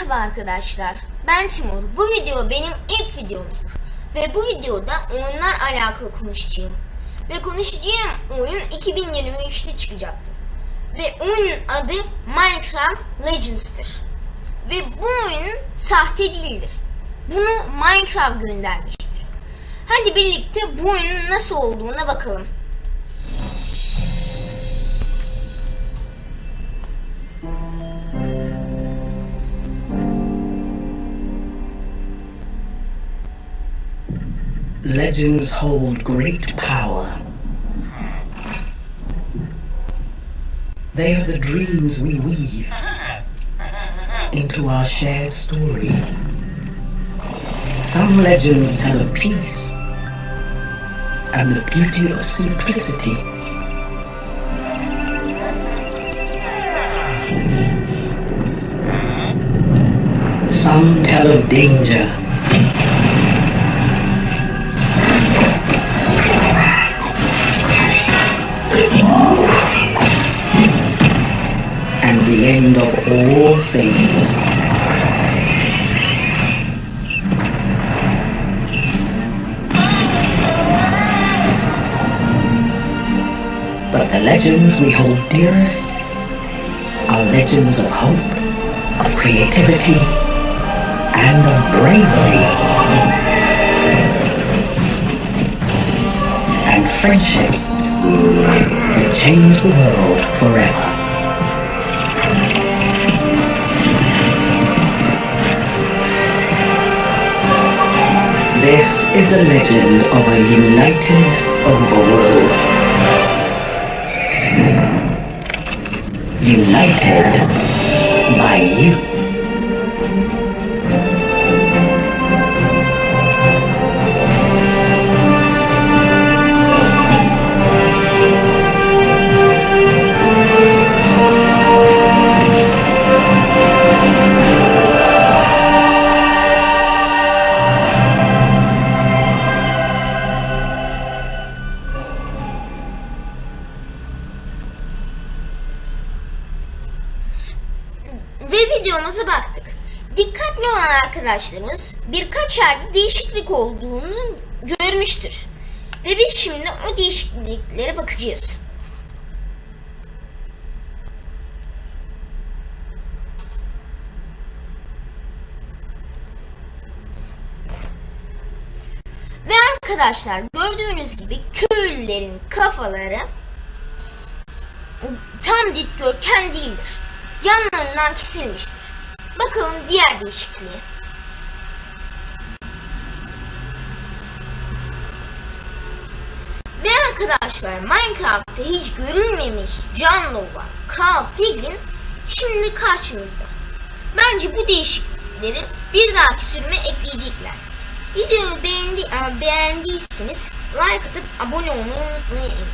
Merhaba arkadaşlar. Ben Timur. Bu video benim ilk videomdur. Ve bu videoda oyunlar alakalı konuşacağım. Ve konuşacağım oyun 2023'te çıkacaktır. Ve oyunun adı Minecraft Legends'tır. Ve bu oyun sahte değildir. Bunu Minecraft göndermiştir. Hadi birlikte bu oyunun nasıl olduğuna bakalım. Legends hold great power. They are the dreams we weave into our shared story. Some legends tell of peace and the beauty of simplicity. Some tell of danger end of all things. But the legends we hold dearest are legends of hope, of creativity, and of bravery. And friendships that change the world forever. This is the legend of a united overworld. United by you. Videomuza baktık. Dikkatli olan arkadaşlarımız birkaç yerde değişiklik olduğunu görmüştür. Ve biz şimdi o değişikliklere bakacağız. Ve arkadaşlar gördüğünüz gibi köylülerin kafaları tam dikdörtgen değildir. Yanlarından kesilmiştir. Bakalım diğer değişikliğe. Ve arkadaşlar Minecraft'ta hiç görülmemiş canlı olan Kral Piglin şimdi karşınızda. Bence bu değişiklikleri bir dahaki sürüme ekleyecekler. Videoyu beğendi, beğendiyseniz like atıp abone olmayı unutmayın.